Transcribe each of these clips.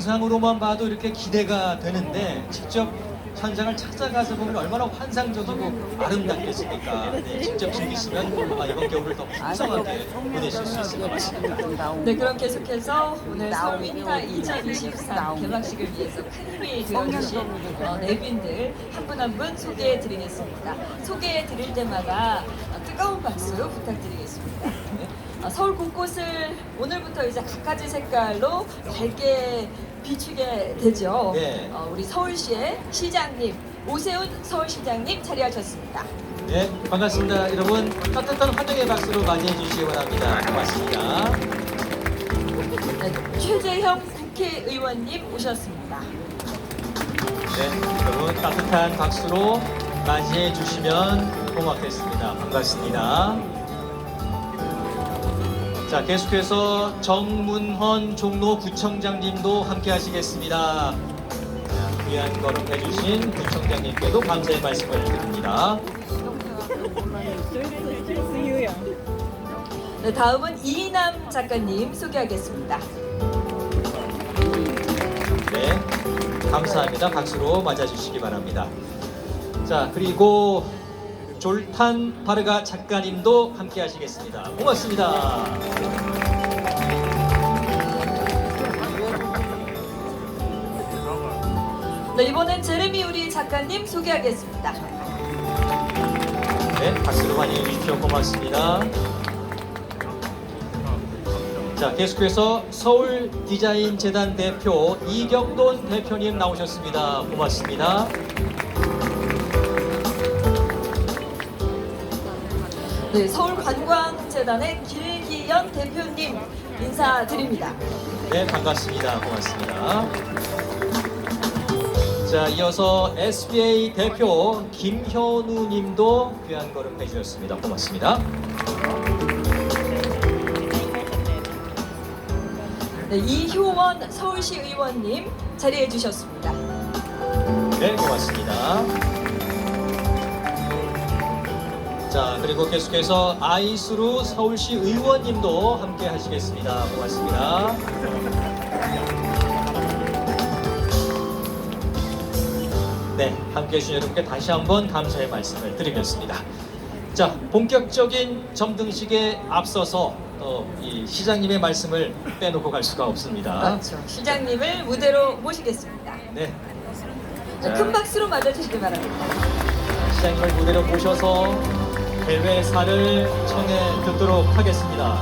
영상으로만 봐도 이렇게 기대가 되는데 직접 현장을 찾아가서 보면 얼마나 환상적이고 아름답겠습니까? 네, 직접 즐기시면 아, 이번 겨울을 더 풍성하게 보내실 수 있을 것 같습니다. 네, 그럼 계속해서 오늘 서울윈터 2023 개막식을 위해서 큰 힘이 되어주신 어, 내빈들 한 분 한 분 소개해 드리겠습니다. 소개해 드릴 때마다 어, 뜨거운 박수 부탁드리겠습니다. 네. 어, 서울 곳곳을 오늘부터 이제 각가지 색깔로 밝게 비추게 되죠. 네. 어, 우리 서울시의 시장님 오세훈 서울시장님 자리하셨습니다. 네, 반갑습니다. 여러분 따뜻한 환영의 박수로 맞이해 주시기 바랍니다. 고맙습니다. 네, 최재형 국회의원님 오셨습니다. 네, 여러분 따뜻한 박수로 맞이해 주시면 고맙겠습니다. 반갑습니다. 자, 계속해서 정문헌 종로구청장님도 함께 하시겠습니다. 자, 귀한 걸음 해주신 구청장님께도 감사의 말씀을 드립니다. 네, 다음은 이남 작가님 소개하겠습니다. 네, 감사합니다. 박수로 맞아주시기 바랍니다. 자, 그리고 졸탄 바르가 작가님도 함께 하시겠습니다. 고맙습니다. 네, 이번엔 제레미 우리 작가님 소개하겠습니다. 네, 박수로 환영해 주십시오. 고맙습니다. 자, 계속해서 서울 디자인 재단 대표 이경돈 대표님 나오셨습니다. 고맙습니다. 네, 서울 관광재단의 길기현 대표님 인사드립니다. 네, 반갑습니다. 고맙습니다. 자, 이어서 SBA 대표 김현우 님도 귀한 걸음 해주셨습니다. 고맙습니다. 네, 이효원 서울시 의원님 자리해 주셨습니다. 네, 고맙습니다. 자, 그리고 계속해서 아이스루 서울시 의원님도 함께 하시겠습니다. 고맙습니다. 네, 함께 해주신 여러분께 다시 한번 감사의 말씀을 드리겠습니다. 자, 본격적인 점등식에 앞서서 또 이 시장님의 말씀을 빼놓고 갈 수가 없습니다. 그렇죠. 시장님을 무대로 모시겠습니다. 네, 네, 큰 박수로 맞아주시기 바랍니다. 시장님을 무대로 모셔서 대회사를 청해 듣도록 하겠습니다.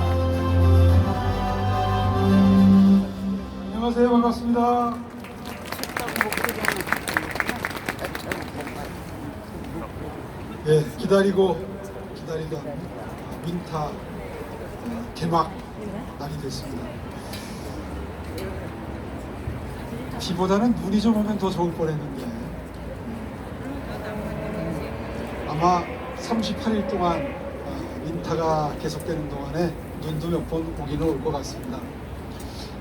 안녕하세요. 반갑습니다. 예, 기다리고 기다리던 윈타 개막 날이 됐습니다. 비보다는 눈이 좀 오면 더 좋을 뻔했는데 아마 38일 동안 아, 윈타가 계속되는 동안에 눈도 몇 번 오기는 올 것 같습니다.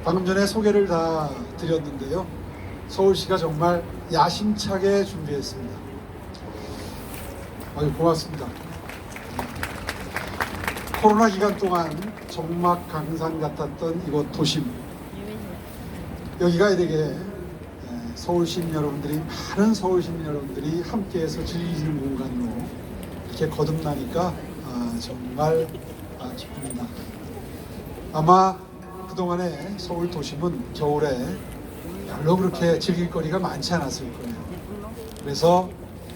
방금 전에 소개를 다 드렸는데요. 서울시가 정말 야심차게 준비했습니다. 아유, 고맙습니다. 코로나 기간 동안 정막 강산 같았던 이곳 도심. 여기가 되게 에, 서울 시민 여러분들이 많은 서울 시민 여러분들이 함께해서 즐기는 공간으로 이렇게 거듭나니까 아, 정말 아, 기쁩니다. 아마 그동안에 서울 도심은 겨울에 별로 그렇게 즐길 거리가 많지 않았을 거예요. 그래서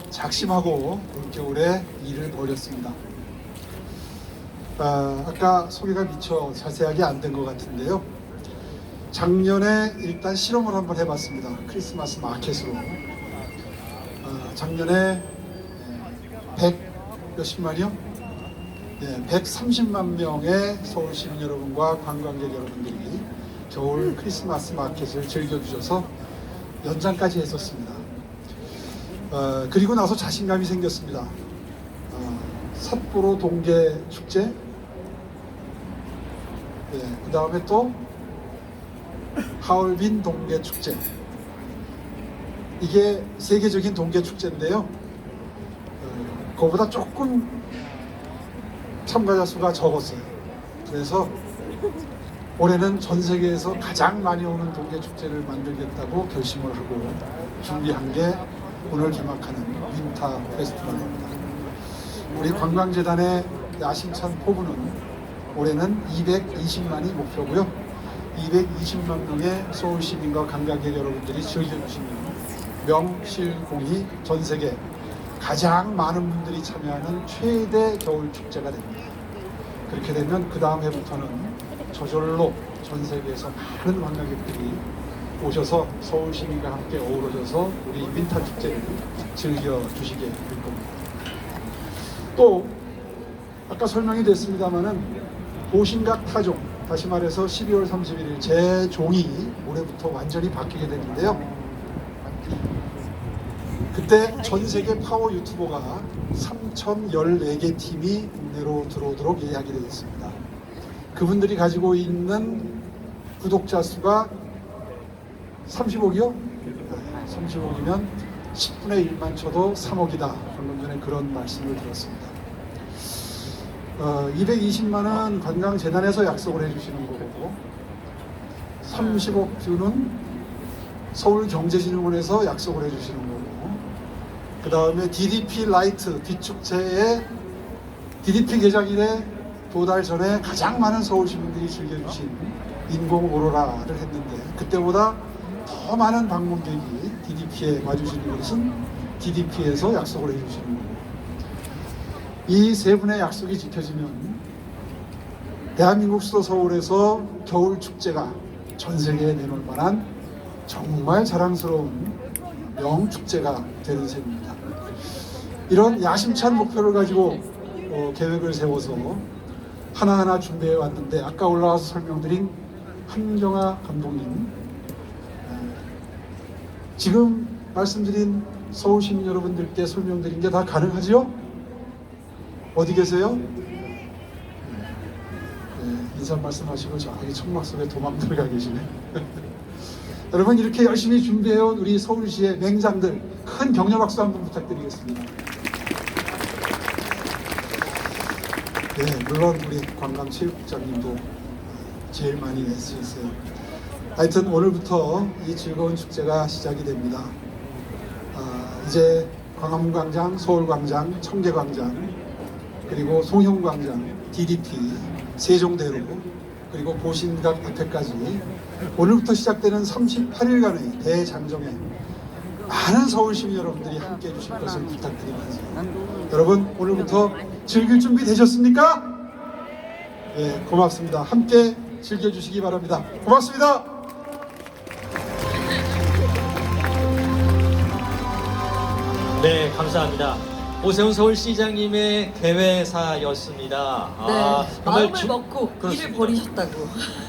작심하고 올겨울에 일을 벌였습니다. 아, 아까 소개가 미처 자세하게 안 된 것 같은데요. 작년에 일단 실험을 한번 해봤습니다. 크리스마스 마켓으로. 아, 작년에 100 몇십만이요? 네, 130만 명의 서울 시민 여러분과 관광객 여러분들이 겨울 크리스마스 마켓을 즐겨주셔서 연장까지 했었습니다. 어, 그리고 나서 자신감이 생겼습니다. 어, 삿포로 동계 축제, 네, 그 다음에 또 하얼빈 동계 축제. 이게 세계적인 동계 축제인데요. 어, 그거보다 조금 참가자 수가 적었어요. 그래서 올해는 전 세계에서 가장 많이 오는 동계 축제를 만들겠다고 결심을 하고 준비한 게 오늘 개막하는 윈터 페스티벌입니다. 우리 관광재단의 야심찬 포부는 올해는 220만이 목표고요. 220만 명의 서울 시민과 관광객 여러분들이 즐겨주시는 명실공히 전 세계 가장 많은 분들이 참여하는 최대 겨울 축제가 됩니다. 그렇게 되면 그 다음 해부터는 저절로 전 세계에서 많은 관광객들이 오셔서 서울 시민과 함께 어우러져서 우리 윈터 축제를 즐겨 주시게 될 겁니다. 또 아까 설명이 됐습니다마는 보신각 타종 다시 말해서 12월 31일 제 종이 올해부터 완전히 바뀌게 되는데요. 그때 전 세계 파워 유튜버가 3,014개 팀이 국내로 들어오도록 예약이 되어 있습니다. 그분들이 가지고 있는 구독자 수가 35기요? 35기면 10분의 1만 쳐도 3억이다. 방금 전에 그런 말씀을 들었습니다. 어, 220만은 관광재단에서 약속을 해주시는 거고 30억 뷰는 서울경제진흥원에서 약속을 해주시는 거고 그 다음에 DDP 라이트 뒤축제에 DDP 개장일에 두달 전에 가장 많은 서울 시민들이 즐겨주신 인공 오로라를 했는데 그때보다 더 많은 방문객이 DDP에 와주시는 것은 DDP에서 약속을 해주시는 거고 이 세 분의 약속이 지켜지면 대한민국 수도 서울에서 겨울 축제가 전 세계에 내놓을 만한 정말 자랑스러운 명축제가 되는 셈입니다. 이런 야심찬 목표를 가지고 어, 계획을 세워서 하나하나 준비해 왔는데 아까 올라와서 설명드린 한경아 감독님 에, 지금 말씀드린 서울 시민 여러분들께 설명드린 게 다 가능하지요? 어디 계세요? 네, 인사 말씀하시고 저기 천막 속에 도망 들어가 계시네. 여러분 이렇게 열심히 준비해온 우리 서울시의 맹장들 큰 격려 박수 한번 부탁드리겠습니다. 네, 물론 우리 관광체육국장님도 제일 많이 애쓰셨어요. 하여튼 오늘부터 이 즐거운 축제가 시작이 됩니다. 아, 이제 광화문광장, 서울광장, 청계광장, 그리고 송형광장, DDP, 세종대로, 그리고 보신각 앞에까지 오늘부터 시작되는 38일간의 대장정에 많은 서울 시민 여러분들이 함께 해주실 것을 부탁드리면서 여러분 오늘부터 즐길 준비 되셨습니까? 예, 고맙습니다. 함께 즐겨주시기 바랍니다. 고맙습니다. 네, 감사합니다. 오세훈 서울시장님의 대회사였습니다. 아, 네, 정말 마음을 주- 먹고 그렇습니다. 일을 버리셨다고.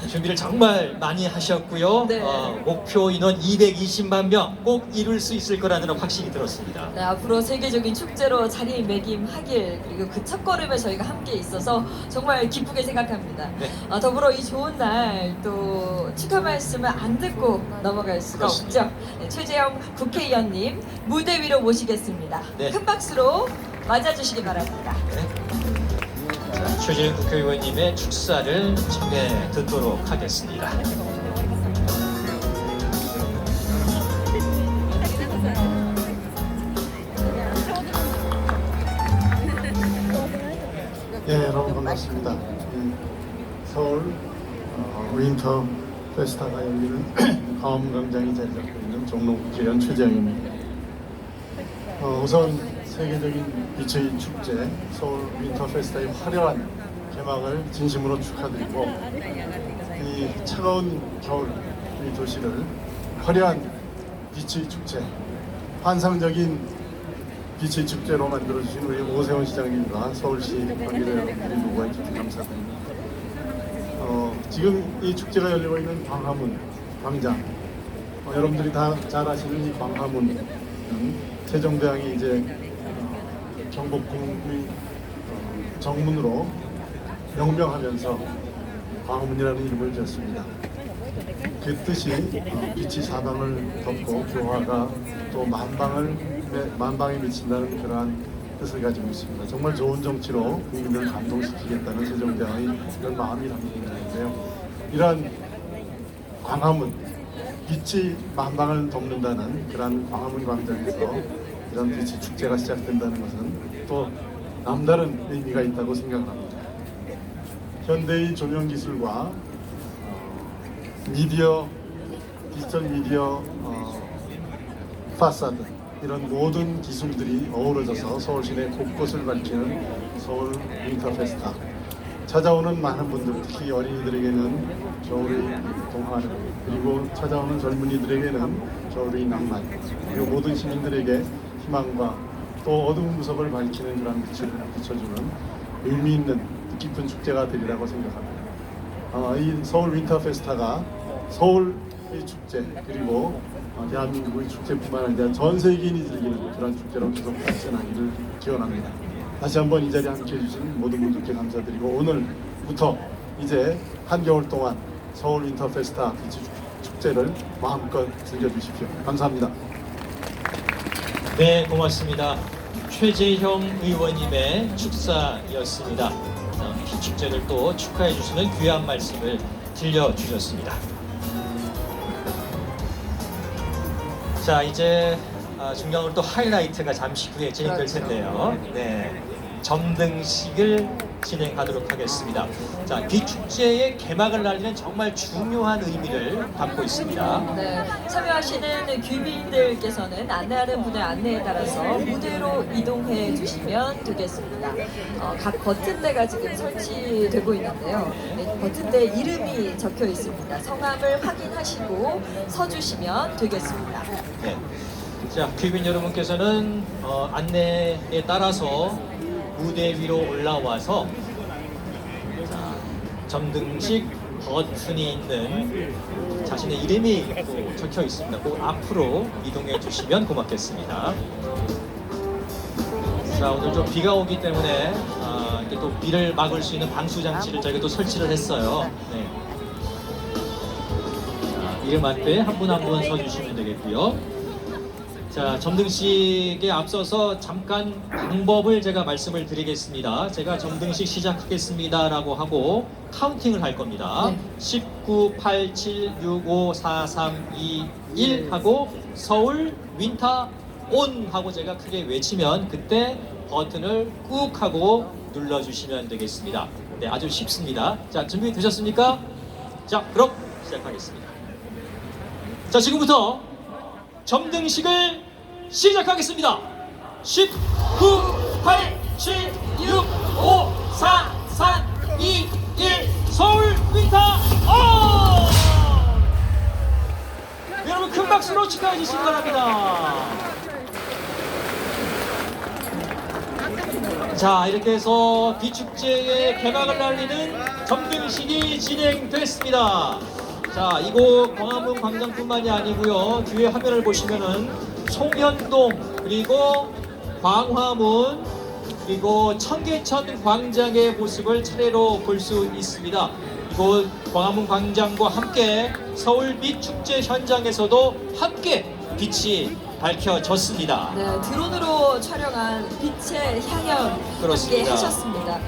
준비를 정말 많이 하셨고요. 네. 어, 목표 인원 220만 명 꼭 이룰 수 있을 거라는 확신이 들었습니다. 네, 앞으로 세계적인 축제로 자리매김하길 그리고 그 첫 걸음에 저희가 함께 있어서 정말 기쁘게 생각합니다. 네. 아, 더불어 이 좋은 날 또 축하 말씀을 안 듣고 넘어갈 수가 그렇습니다. 없죠. 네, 최재형 국회의원님 무대 위로 모시겠습니다. 네. 큰 박수로 맞아주시기 바랍니다. 네. 자, 최재형 국회의원님의 축사를 청해 듣도록 하겠습니다. 예, 여러분 반갑습니다. 이 서울 어, 윈터 페스타가 열리는 광화문 광장이 자리 잡고 있는 종로국회의원 최재형입니다. 어, 우선 세계적인 빛의 축제 서울 윈터 페스타의 화려한 개막을 진심으로 축하드리고 이 차가운 겨울 이 도시를 화려한 빛의 축제, 환상적인 빛의 축제로 만들어주신 우리 오세훈 시장님과 서울시 관계자 여러분들이 모두 감사드립니다. 어, 지금 이 축제가 열리고 있는 광화문 광장, 어, 여러분들이 다 잘 아시는 이 광화문은 세종대왕이 이제 어, 경복궁의 어, 정문으로 명명하면서 광화문이라는 이름을 지었습니다. 그 뜻이 어, 빛이 사방을 덮고 교화가 또 만방을 만방에 미친다는 그러한 뜻을 가지고 있습니다. 정말 좋은 정치로 국민들을 감동시키겠다는 세종대왕의 그런 마음이 담긴 있는데요. 이런 광화문 빛이 만방을 덮는다는 그런 광화문 광장에서 이런 빛이 축제가 시작된다는 것은 또 남다른 의미가 있다고 생각을 합니다. 현대의 조명 기술과 어, 미디어 디지털 미디어 어, 파사드 이런 모든 기술들이 어우러져서 서울 시내 곳곳을 밝히는 서울 윈터 페스타 찾아오는 많은 분들 특히 어린이들에게는 겨울의 동화를 그리고 찾아오는 젊은이들에게는 겨울의 낭만 그리고 모든 시민들에게 희망과 또 어두운 구석을 밝히는 그런 빛을 비춰주는 의미 있는 뜻깊은 축제가 되리라고 생각합니다. 어, 이 서울 윈터 페스타가 서울 의 축제 그리고 어, 대한민국의 축제뿐만 아니라 전 세계인이 즐기는 그런 축제로 계속 발전하기를 기원합니다. 다시 한번 이 자리에 함께해 주신 모든 분들께 감사드리고 오늘부터 이제 한겨울 동안 서울 윈터 페스타 비치 축제를 마음껏 즐겨주십시오. 감사합니다. 네, 고맙습니다. 최재형 의원님의 축사였습니다. 어, 이 축제를 또 축하해 주시는 귀한 말씀을 들려주셨습니다. 자, 이제 아, 중간으로 또 하이라이트가 잠시 후에 진행될 텐데요. 네, 점등식을 진행하도록 하겠습니다. 자, 비축제의 개막을 알리는 정말 중요한 의미를 담고 있습니다. 네, 참여하시는 귀빈들께서는 안내하는 분의 안내에 따라서 무대로 이동해 주시면 되겠습니다. 어, 각 버튼대가 지금 설치되고 있는데요. 네, 버튼대 이름이 적혀 있습니다. 성함을 확인하시고 서주시면 되겠습니다. 네. 자, 귀빈 여러분께서는 어, 안내에 따라서 무대 위로 올라와서 자, 점등식 버튼이 있는 자신의 이름이 또 적혀 있습니다. 그 앞으로 이동해 주시면 고맙겠습니다. 자, 오늘 좀 비가 오기 때문에 아, 이렇게 또 비를 막을 수 있는 방수 장치를 저희가 또 설치를 했어요. 네. 자, 이름 앞에 한 분 한 분 서주시면 되겠고요. 자, 점등식에 앞서서 잠깐 방법을 제가 말씀을 드리겠습니다. 제가 점등식 시작하겠습니다라고 하고 카운팅을 할 겁니다. 네. 19, 8, 7, 6, 5, 4, 3, 2, 1 하고 서울 윈터 온 하고 제가 크게 외치면 그때 버튼을 꾹 하고 눌러주시면 되겠습니다. 네, 아주 쉽습니다. 자, 준비 되셨습니까? 자, 그럼 시작하겠습니다. 자, 지금부터 점등식을 시작하겠습니다. 10, 9, 8, 7, 6, 5, 4, 3, 2, 1 서울 윈터 온! 여러분 큰 박수로 축하해 주시기 바랍니다. 자 이렇게 해서 비축제의 개막을 알리는 점등식이 진행됐습니다. 자 이곳 광화문 광장뿐만이 아니고요 뒤에 화면을 보시면은 송현동 그리고 광화문 그리고 청계천 광장의 모습을 차례로 볼 수 있습니다. 이곳 광화문 광장과 함께 서울 빛 축제 현장에서도 함께 빛이 밝혀졌습니다. 네, 드론으로 촬영한 빛의 향연 함께 그렇습니다. 하셨습니다.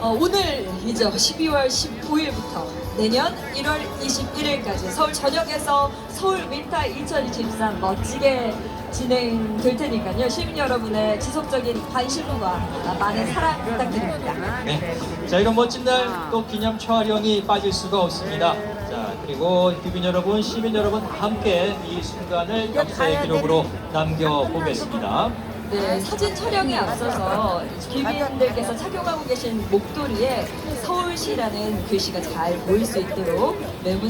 어, 오늘이죠. 12월 19일부터 내년 1월 21일까지 서울 전역에서 서울 윈터 2023 멋지게 진행될 테니까요. 시민 여러분의 지속적인 관심과 많은 사랑 부탁드립니다. 네. 자, 이런 멋진 날 또 기념 촬영이 빠질 수가 없습니다. 자, 그리고 귀빈 여러분, 시민 여러분 다 함께 이 순간을 역사의 기록으로 남겨보겠습니다. 네, 사진 촬영에 앞서서 귀빈들께서 착용하고 계신 목도리에 서울시라는 글씨가 잘 보일 수 있도록 매무